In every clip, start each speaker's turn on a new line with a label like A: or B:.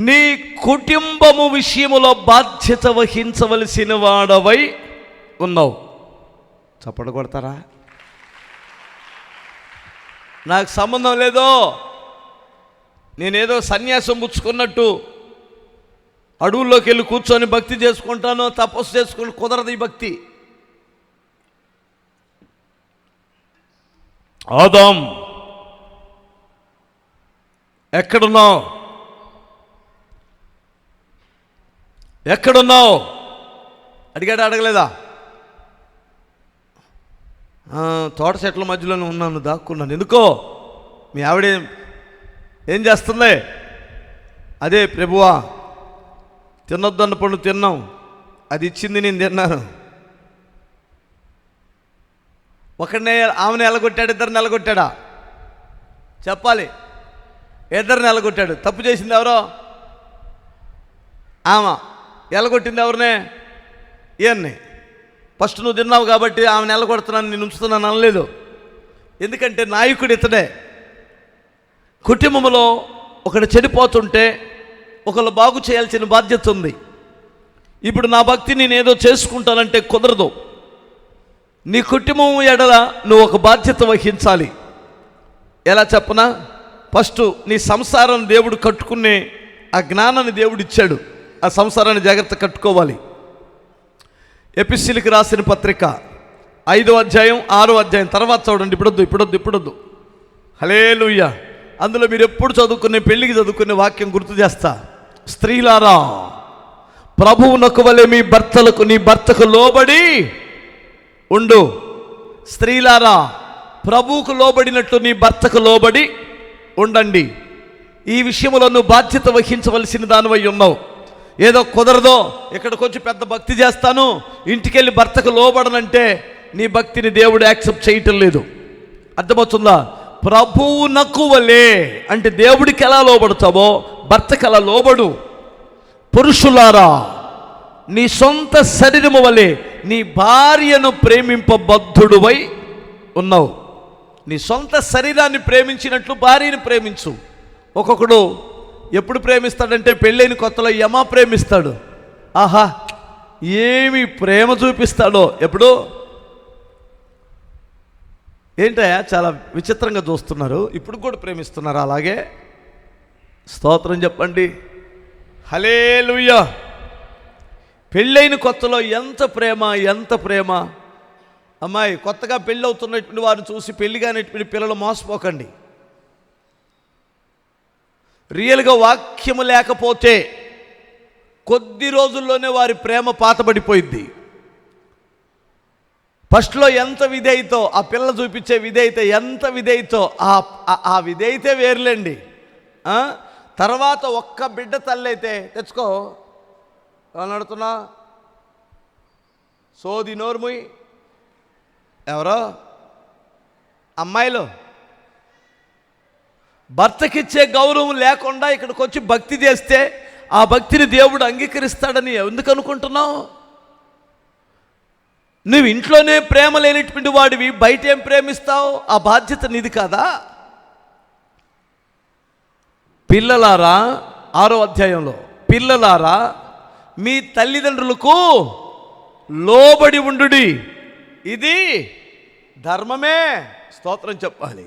A: నీ కుటుంబము విషయములో బాధ్యత వహించవలసిన వాడవై ఉన్నావు. చప్పట కొడతారా? నాకు సంబంధం లేదో? నేనేదో సన్యాసం పుచ్చుకున్నట్టు అడవుల్లోకి వెళ్ళి కూర్చొని భక్తి చేసుకుంటాను తపస్సు చేసుకుని కుదరదు ఈ భక్తి. ఆదాం ఎక్కడున్నావు? ఎక్కడున్నావు? అడిగాడు అడగలేదా? తోట చెట్ల మధ్యలోనే ఉన్నాను దాక్కున్నాను. ఎందుకో? మీ ఆవిడ ఏం చేస్తుంది? అదే ప్రభువా తినొద్దన్న పండు తిన్నాం. అది ఇచ్చింది నేను తిన్నాను. ఒకడినే ఆమెను ఎలగొట్టాడు ఇద్దరు నెలగొట్టాడా? చెప్పాలి. ఇద్దరు నెలగొట్టాడు. తప్పు చేసింది ఎవరో? ఆమె. ఎలగొట్టింది ఎవరినే? ఈయన్ని. ఫస్ట్ నువ్వు తిన్నావు కాబట్టి ఆమెను ఎలగొడుతున్నాను నేను ఉంచుతున్నాను అనలేదు. ఎందుకంటే నాయకుడు ఇతడే. కుటుంబంలో ఒకడు చెడిపోతుంటే ఒకళ్ళు బాగు చేయాల్సిన బాధ్యత ఉంది. ఇప్పుడు నా భక్తి నేను ఏదో చేసుకుంటానంటే కుదరదు. నీ కుటుంబం ఎడల నువ్వు ఒక బాధ్యత వహించాలి. ఎలా చెప్పనా? ఫస్ట్ నీ సంసారం దేవుడు కట్టుకునే ఆ జ్ఞానాన్ని దేవుడు ఇచ్చాడు. ఆ సంసారాన్ని జాగ్రత్త కట్టుకోవాలి. ఎపిసిలికి రాసిన పత్రిక ఐదో అధ్యాయం ఆరో అధ్యాయం తర్వాత చూడండి ఇప్పుడొద్దు ఇప్పుడొద్దు ఇప్పుడొద్దు. హలేలుయ్య అందులో మీరు ఎప్పుడు చదువుకునే పెళ్ళికి చదువుకునే వాక్యం గుర్తు చేస్తా. స్త్రీలారా ప్రభువునకు వలె మీ భర్తలకు నీ భర్తకు లోబడి ఉండు. స్త్రీలారా ప్రభువుకు లోబడినట్లు నీ భర్తకు లోబడి ఉండండి. ఈ విషయంలో నువ్వు బాధ్యత వహించవలసిన దానివై ఉన్నావు. ఏదో కుదరదో ఇక్కడికి వచ్చి పెద్ద భక్తి చేస్తాను ఇంటికెళ్ళి భర్తకు లోబడనంటే నీ భక్తిని దేవుడు యాక్సెప్ట్ చేయటం లేదు. అర్థమవుతుందా? ప్రభువు నక్కువలే అంటే దేవుడికి ఎలా లోబడతావో భర్తకు ఎలా లోబడు. పురుషులారా నీ సొంత శరీరము వలె నీ భార్యను ప్రేమింపబద్ధుడువై ఉన్నావు. నీ సొంత శరీరాన్ని ప్రేమించినట్లు భార్యను ప్రేమించు. ఒక్కొక్కడు ఎప్పుడు ప్రేమిస్తాడంటే పెళ్ళైన కొత్తలో యమ ప్రేమిస్తాడు. ఆహా ఏమి ప్రేమ చూపిస్తాడో ఎప్పుడు? ఏంటయ్యా చాలా విచిత్రంగా చూస్తున్నారు. ఇప్పుడు కూడా ప్రేమిస్తున్నారు అలాగే? స్తోత్రం చెప్పండి. హలే హలేలుయ్యా పెళ్ళైన కొత్తలో ఎంత ప్రేమ ఎంత ప్రేమ. అమ్మాయి కొత్తగా పెళ్ళి అవుతున్నటువంటి వారిని చూసి పెళ్ళి కానిటువంటి పిల్లలు మోసపోకండి. రియల్గా వాక్యము లేకపోతే కొద్ది రోజుల్లోనే వారి ప్రేమ పాతబడిపోయింది ఫస్ట్లో ఎంత విధేయతో ఆ పిల్ల చూపించే విధేయత ఎంత విధేయతో ఆ ఆ- విధేయతే వేరులేండి. తర్వాత ఒక్క బిడ్డ తల్లైతే తెచ్చుకో నడుతున్నా సోది నోర్ముయ్. ఎవరో? అమ్మాయిలు. భర్తకిచ్చే గౌరవం లేకుండా ఇక్కడికి వచ్చి భక్తి చేస్తే ఆ భక్తిని దేవుడు అంగీకరిస్తాడని ఎందుకు అనుకుంటున్నావు? నువ్వు ఇంట్లోనే ప్రేమ లేనటువంటి వాడివి బయట ఏం ప్రేమిస్తావు? ఆ బాధ్యత నీది కాదా? పిల్లలారా ఆరో అధ్యాయంలో పిల్లలారా మీ తల్లిదండ్రులకు లోబడి ఉండుడి. ఇది ధర్మమే. స్తోత్రం చెప్పాలి.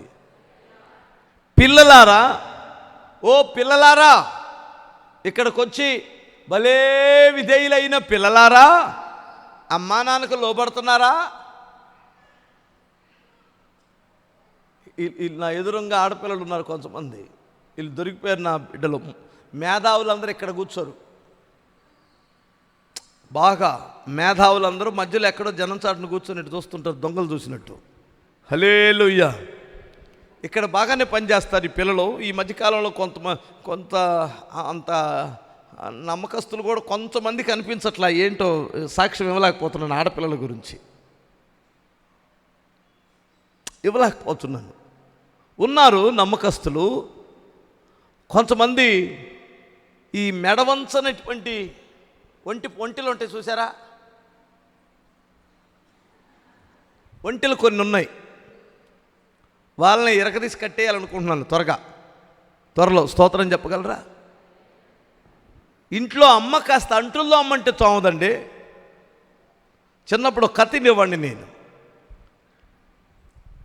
A: పిల్లలారా? ఓ పిల్లలారా ఇక్కడికి వచ్చి భలే విధేయులైన పిల్లలారా? అమ్మా నాన్నకు లోబడుతున్నారా? నా ఎదురుగా ఆడపిల్లలు ఉన్నారు కొంతమంది. వీళ్ళు దొరికిపోయారు నా బిడ్డలు. మేధావులందరూ ఇక్కడ కూర్చోరు. బాగా మేధావులందరూ మధ్యలో ఎక్కడో జనం చాటును కూర్చొని చూస్తుంటారు దొంగలు చూసినట్టు. హలేలుయ్య ఇక్కడ బాగానే పనిచేస్తారు ఈ పిల్లలు. ఈ మధ్యకాలంలో కొంత కొంత అంత నమ్మకస్తులు కూడా కొంతమంది కనిపించట్లా ఏంటో సాక్ష్యం ఇవ్వలేకపోతున్నాను ఆడపిల్లల గురించి. ఇవ్వలేకపోతున్నాను. ఉన్నారు నమ్మకస్తులు. కొంతమంది ఈ మెడవంచనటువంటి ఒంటి ఒంటిలు ఉంటాయి చూసారా? ఒంటెలు కొన్ని ఉన్నాయి. వాళ్ళని ఇరకదీసి కట్టేయాలనుకుంటున్నాను త్వరగా. త్వరలో స్తోత్రం చెప్పగలరా? ఇంట్లో అమ్మ కాస్త అంటుల్లో అమ్మంటే తోమదండి. చిన్నప్పుడు కత్తినివ్వండి ఇవ్వండి నేను.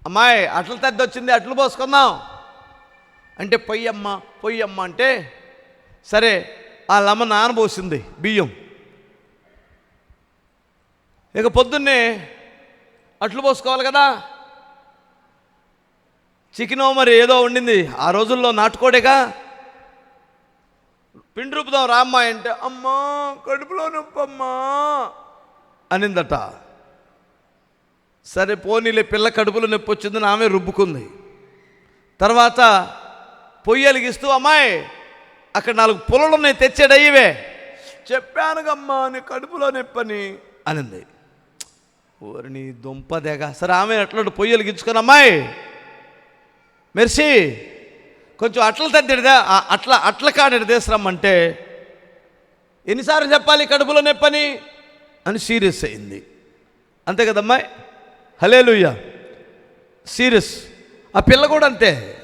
A: అమ్మాయి అట్ల తద్ది వచ్చింది అట్లు పోసుకుందాం. అంటే పొయ్యమ్మ పొయ్యమ్మ అంటే సరే వాళ్ళమ్మ నానబోసింది బియ్యం. ఇక పొద్దున్నే అట్లు పోసుకోవాలి కదా. చికెనో మరి ఏదో ఉండింది. ఆ రోజుల్లో నాటుకోడేగా? పిండి రూపుదాం రామ్మా అంటే అమ్మా కడుపులో నొప్పమ్మా అనిందట. సరే పోనీలే పిల్ల కడుపులో నొప్పి వచ్చిందని ఆమె రుబ్బుకుంది. తర్వాత పొయ్యి వెలిగిస్తూ అమ్మాయి అక్కడ నాలుగు పొలలు ఉన్నాయి తెచ్చాడు ఇవే చెప్పానుగమ్మా నీ కడుపులో నొప్పని అనింది. ఓరిని దుంపదేగా. సరే ఆమె అట్లాంటి పొయ్యి వెలిగించుకొని అమ్మాయి మెర్సీ కొంచెం అట్ల తద్దిడిదా? అట్ల అట్ల కాడడి తీసురమ్మంటే ఎన్నిసార్లు చెప్పాలి కడుపులో నొప్పని? అని సీరియస్ అయింది. అంతే కదమ్మాయి హలే సీరియస్. ఆ పిల్ల కూడా అంతే.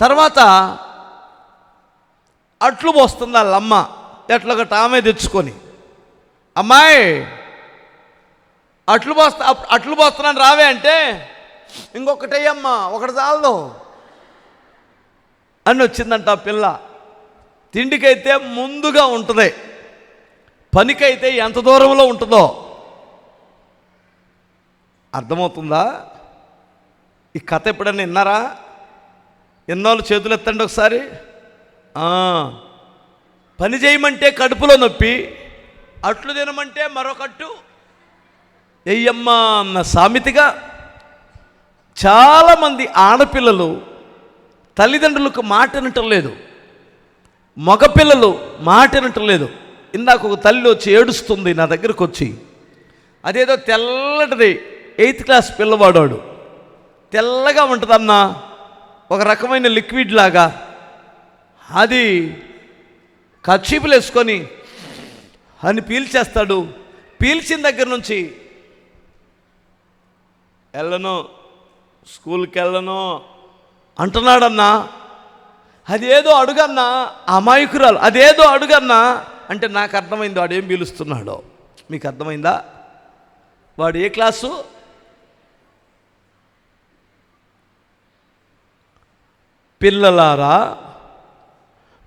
A: తర్వాత అట్లు పోస్తుంది వాళ్ళ అమ్మ. ఎట్లా ఒకటి ఆమె తెచ్చుకొని. అమ్మాయి అట్లు పోస్తా అట్లు పోస్తున్నాను రావే అంటే ఇంకొకటేయమ్మా ఒకటి చాలదు. అని వచ్చిందంట ఆ పిల్ల. తిండికైతే ముందుగా ఉంటుంది. పనికైతే ఎంత దూరంలో ఉంటుందో. అర్థమవుతుందా? ఈ కథ ఎప్పుడైనా విన్నారా? ఎన్నోళ్ళు చేతులు ఎత్తండి ఒకసారి పని చేయమంటే కడుపులో నొప్పి అట్లు తినమంటే మరొకట్టు. ఎయ్యమ్మా అన్న సామెతిగా చాలామంది ఆడపిల్లలు తల్లిదండ్రులకు మాట వినటం లేదు. మగపిల్లలు మాట వినటం లేదు. ఇందాక ఒక తల్లి వచ్చి ఏడుస్తుంది నా దగ్గరకు వచ్చి. అదేదో తెల్లటిది ఎయిత్ క్లాస్ పిల్లవాడాడు. తెల్లగా ఉంటుందన్నా ఒక రకమైన లిక్విడ్ లాగా. అది కచ్చీపులు వేసుకొని అని పీల్చేస్తాడు. పీల్చిన దగ్గర నుంచి ఎల్లనో స్కూల్కి వెళ్ళను అంటున్నాడన్నా అదేదో అడుగన్నా అమాయకురాలు అదేదో అడుగన్నా అంటే నాకు అర్థమైంది వాడు ఏం పిలుస్తున్నాడో. మీకు అర్థమైందా వాడు ఏ క్లాసు? పిల్లలారా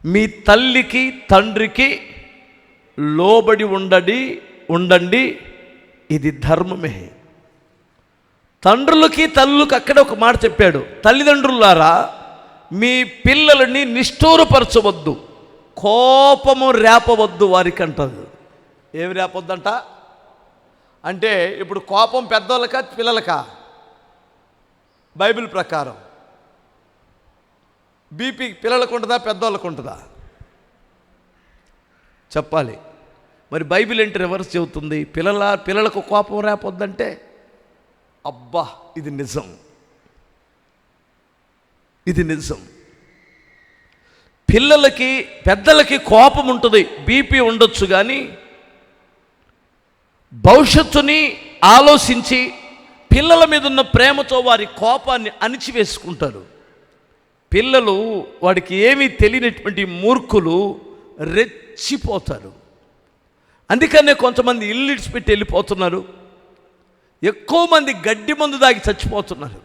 A: మీ తల్లికి తండ్రికి లోబడి ఉండడి ఉండండి ఇది ధర్మమే. తండ్రులకి తల్లులకి అక్కడ ఒక మాట చెప్పాడు. తల్లిదండ్రులారా మీ పిల్లలని నిష్ఠూరపరచవద్దు. కోపము రేపవద్దు వారికి అంటారు ఏమి రేపొద్దంట? అంటే ఇప్పుడు కోపం పెద్దోళ్ళకా పిల్లలకా? బైబిల్ ప్రకారం. బీపీ పిల్లలకు ఉంటుందా పెద్దోళ్ళకు ఉంటుందా చెప్పాలి. మరి బైబిల్ ఏంటి రివర్స్ చెబుతుంది? పిల్లల పిల్లలకు కోపం రేపొద్దంటే అబ్బా ఇది నిజం. ఇది నిజం. పిల్లలకి పెద్దలకి కోపం ఉంటుంది బీపీ ఉండొచ్చు కానీ భవిష్యత్తుని ఆలోచించి పిల్లల మీద ఉన్న ప్రేమతో వారి కోపాన్ని అణిచివేసుకుంటారు. పిల్లలు వాడికి ఏమీ తెలియనటువంటి మూర్ఖులు రెచ్చిపోతారు. అందుకనే కొంతమంది ఇల్లు ఇడిచిపెట్టి వెళ్ళిపోతున్నారు. ఎక్కువ మంది గడ్డి మందు దాగి చచ్చిపోతున్నారు.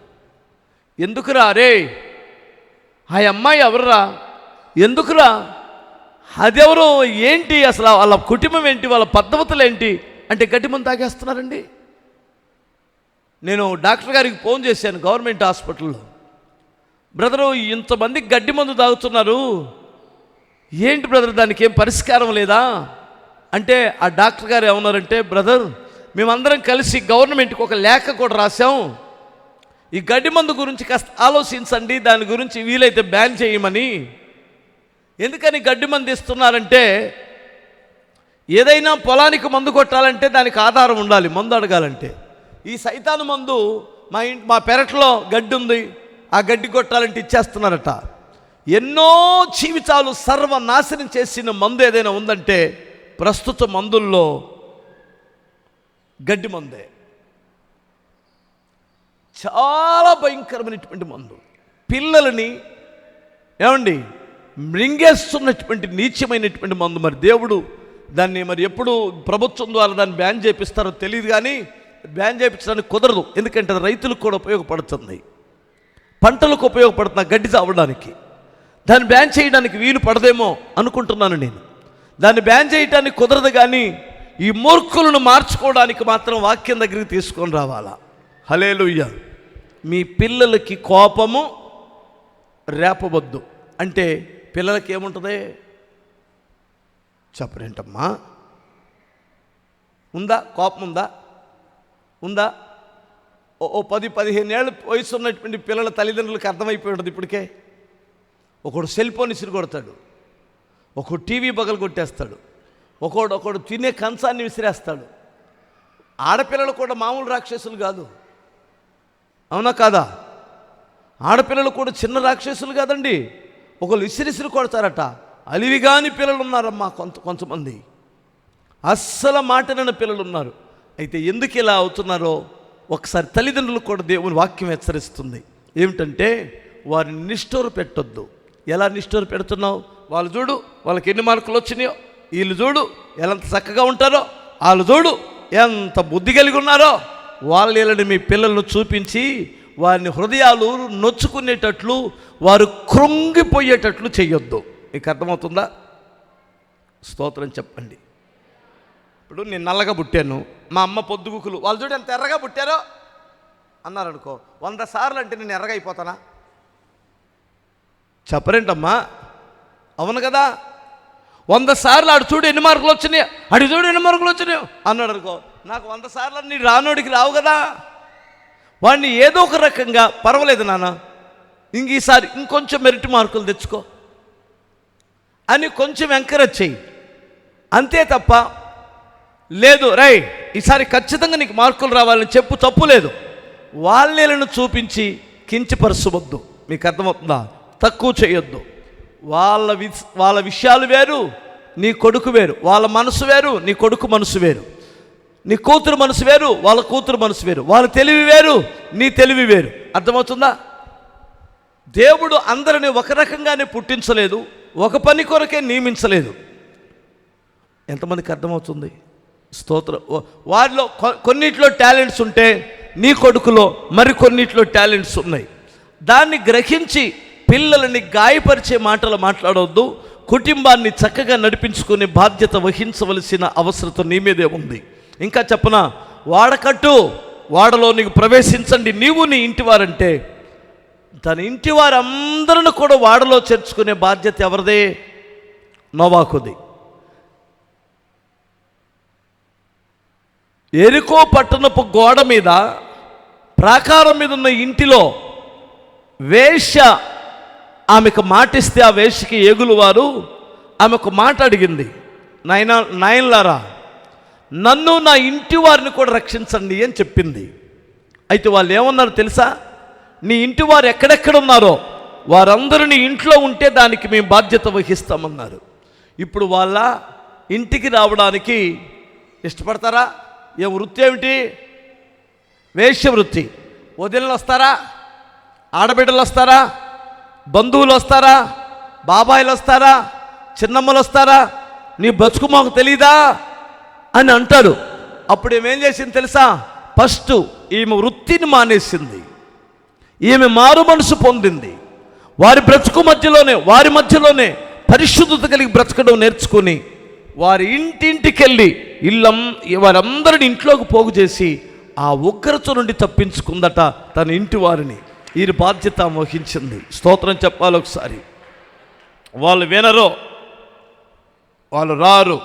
A: ఎందుకురా? అరే ఆ అమ్మాయి ఎవరురా? ఎందుకురా? అదెవరు? ఏంటి అసలు వాళ్ళ కుటుంబం ఏంటి? వాళ్ళ పద్ధతులు ఏంటి? అంటే గడ్డి మందు తాగేస్తున్నారండి. నేను డాక్టర్ గారికి ఫోన్ చేశాను గవర్నమెంట్ హాస్పిటల్లో. బ్రదరు ఇంతమంది గడ్డి మందు తాగుతున్నారు. ఏంటి బ్రదర్ దానికి ఏం పరిష్కారం లేదా? అంటే ఆ డాక్టర్ గారు ఏమన్నారంటే బ్రదర్ మేమందరం కలిసి గవర్నమెంట్కి ఒక లేఖ కూడా రాసాం ఈ గడ్డి మందు గురించి కాస్త ఆలోచించండి దాని గురించి వీలైతే బ్యాన్ చేయమని. ఎందుకని గడ్డి మందు ఇస్తున్నారంటే ఏదైనా పొలానికి మందు కొట్టాలంటే దానికి ఆధారం ఉండాలి మందు అడగాలంటే. ఈ సైతాను మందు మా ఇంటి మా పెరట్లో గడ్డి ఉంది ఆ గడ్డి కొట్టాలంటే ఇచ్చేస్తున్నారట. ఎన్నో జీవితాలు సర్వనాశనం చేసిన మందు ఏదైనా ఉందంటే ప్రస్తుత మందుల్లో గడ్డి మందే. చాలా భయంకరమైనటువంటి మందు. పిల్లలని ఏమండి మృంగేస్తున్నటువంటి నీచమైనటువంటి మందు మరి. దేవుడు దాన్ని మరి ఎప్పుడు ప్రభుత్వం ద్వారా దాన్ని బ్యాన్ చేపిస్తారో తెలియదు కానీ బ్యాన్ చేయించడానికి కుదరదు. ఎందుకంటే అది రైతులకు కూడా ఉపయోగపడుతుంది. పంటలకు ఉపయోగపడుతున్న గడ్డి చావడానికి. దాన్ని బ్యాన్ చేయడానికి వీలు పడదేమో అనుకుంటున్నాను నేను. దాన్ని బ్యాన్ చేయడానికి కుదరదు కానీ ఈ మూర్ఖులను మార్చుకోవడానికి మాత్రం వాక్యం దగ్గరికి తీసుకొని రావాలా? హలేలుయ్య మీ పిల్లలకి కోపము రేపవద్దు. అంటే పిల్లలకి ఏముంటుంది చెప్పరేంటమ్మా? ఉందా? కోపం ఉందా? ఉందా ఓ పది పదిహేను ఏళ్ళ వయసు ఉన్నటువంటి పిల్లల తల్లిదండ్రులకు అర్థమైపోయి ఉంటుంది ఇప్పటికే. ఒకడు సెల్ ఫోన్ ఇసిరి కొడతాడు ఒకడు టీవీ పగలు కొట్టేస్తాడు ఒకడు ఒకడు తినే కంచాన్ని విసిరేస్తాడు. ఆడపిల్లలు కూడా మామూలు రాక్షసులు కాదు. అవునా కాదా? ఆడపిల్లలు కూడా చిన్న రాక్షసులు కాదండి. ఒకళ్ళు ఇసిరిసిరి కొడతారట. అలివిగాని పిల్లలు ఉన్నారమ్మా కొంత కొంతమంది. అస్సలు మాటనని పిల్లలు ఉన్నారు అయితే ఎందుకు ఇలా అవుతున్నారో ఒకసారి తల్లిదండ్రులు కూడా దేవుని వాక్యం హెచ్చరిస్తుంది. ఏమిటంటే వారిని నిష్ఠూరు పెట్టొద్దు ఎలా నిష్ఠూరు పెడుతున్నావు వాళ్ళు చూడు వాళ్ళకి ఎన్ని మార్కులు వచ్చినాయో. వీళ్ళు చూడు ఎలా చక్కగా ఉంటారో వాళ్ళు చూడు ఎంత బుద్ధి కలిగి ఉన్నారో. వాళ్ళ వీళ్ళని మీ పిల్లలను చూపించి వారిని హృదయాలు నొచ్చుకునేటట్లు వారు కృంగిపోయేటట్లు చేయొద్దు. మీకు అర్థమవుతుందా? స్తోత్రం చెప్పండి. ఇప్పుడు నేను నల్లగా పుట్టాను మా అమ్మ పొద్దుగుకులు. వాళ్ళు చూడు ఎంత ఎర్రగా పుట్టారో. అన్నారు అనుకో వంద సార్లు అంటే నేను ఎర్రగా అయిపోతానా? చెప్పరేంటమ్మా? అవును కదా? వంద సార్లు ఆడు చూడు ఎన్ని మార్కులు వచ్చినాయి. అడి చూడు ఎన్ని మార్కులు వచ్చినాయి. అన్నాడు అనుకో నాకు వంద సార్లు నీ రానోడికి రావు కదా. వాడిని ఏదో ఒక రకంగా పర్వాలేదు నాన్న ఇంక ఈసారి ఇంకొంచెం మెరిట్ మార్కులు తెచ్చుకో. అని కొంచెం ఎంకరేజ్ చెయ్యి. అంతే తప్ప లేదు రై ఈసారి ఖచ్చితంగా నీకు మార్కులు రావాలని చెప్పు తప్పు లేదు. వాళ్ళను చూపించి కించపరచవద్దు మీకు అర్థమవుతుందా? తక్కువ చేయొద్దు. వాళ్ళ వి వాళ్ళ విషయాలు వేరు నీ కొడుకు వేరు. వాళ్ళ మనసు వేరు నీ కొడుకు మనసు వేరు. నీ కూతురు మనసు వేరు వాళ్ళ కూతురు మనసు వేరు. వాళ్ళ తెలివి వేరు నీ తెలివి వేరు. అర్థమవుతుందా? దేవుడు అందరిని ఒక రకంగానే పుట్టించలేదు ఒక పని కొరకే నియమించలేదు. ఎంతమందికి అర్థమవుతుంది? స్తోత్ర వారిలో కొ- కొన్నిట్లో టాలెంట్స్ ఉంటే నీ కొడుకులో మరికొన్నిట్లో టాలెంట్స్ ఉన్నాయి. దాన్ని గ్రహించి పిల్లలని గాయపరిచే మాటలు మాట్లాడవద్దు కుటుంబాన్ని చక్కగా నడిపించుకునే బాధ్యత వహించవలసిన అవసరత నీ మీదే ఉంది. ఇంకా చెప్పన వాడకట్టు వాడలో నీకు ప్రవేశించండి. నీవు నీ ఇంటివారంటే తన ఇంటి వారందరిని కూడా వాడలో చేర్చుకునే బాధ్యత ఎవరిదే? నోవాకుది. ఎరుకో పట్టణపు గోడ మీద ప్రాకారం మీద ఉన్న ఇంటిలో వేశ్య ఆమెకు మాటిస్తే ఆ వేషికి ఏగులు వారు ఆమెకు మాట అడిగింది నాయన నాయన్లారా నన్ను నా ఇంటి వారిని కూడా రక్షించండి అని చెప్పింది. అయితే వాళ్ళు ఏమన్నారు తెలుసా? నీ ఇంటి వారు ఎక్కడెక్కడ ఉన్నారో వారందరూ నీ ఇంట్లో ఉంటే దానికి మేము బాధ్యత వహిస్తామన్నారు. ఇప్పుడు వాళ్ళ ఇంటికి రావడానికి ఇష్టపడతారా? ఏ వృత్తి ఏమిటి? వేష్య వృత్తి. వదిలిన వస్తారా? ఆడబిడ్డలు వస్తారా? బంధువులు వస్తారా? బాబాయిలు వస్తారా? చిన్నమ్మలు వస్తారా? నీ బతుకు మాకు తెలీదా? అని అంటారు అప్పుడు ఏమేం చేసింది తెలుసా? ఫస్ట్ ఈమె వృత్తిని మానేసింది. ఈమె మారు మనసు పొందింది. వారి బ్రతుకు మధ్యలోనే వారి మధ్యలోనే పరిశుద్ధత కలిగి బ్రతకడం నేర్చుకుని వారి ఇంటింటికెళ్ళి ఇల్లం వారందరిని ఇంట్లోకి పోగు చేసి ఆ ఉగ్రత నుండి తప్పించుకుందట తన ఇంటి వారిని. వీరి బాధ్యత మోహించింది. స్తోత్రం చెప్పాలి ఒకసారి. వాళ్ళు వినరు. వాళ్ళు రారు.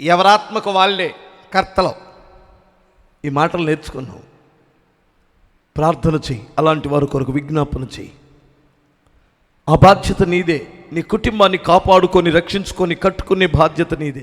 A: ఎవరాత్మకు వాళ్ళే కర్తలు. ఈ మాటలు నేర్చుకున్నాం ప్రార్థన చెయ్యి. అలాంటి వారి కొరకు విజ్ఞాపన చెయ్యి. ఆ బాధ్యత నీదే. నీ కుటుంబాన్ని కాపాడుకొని రక్షించుకొని కట్టుకునే బాధ్యత నీదే.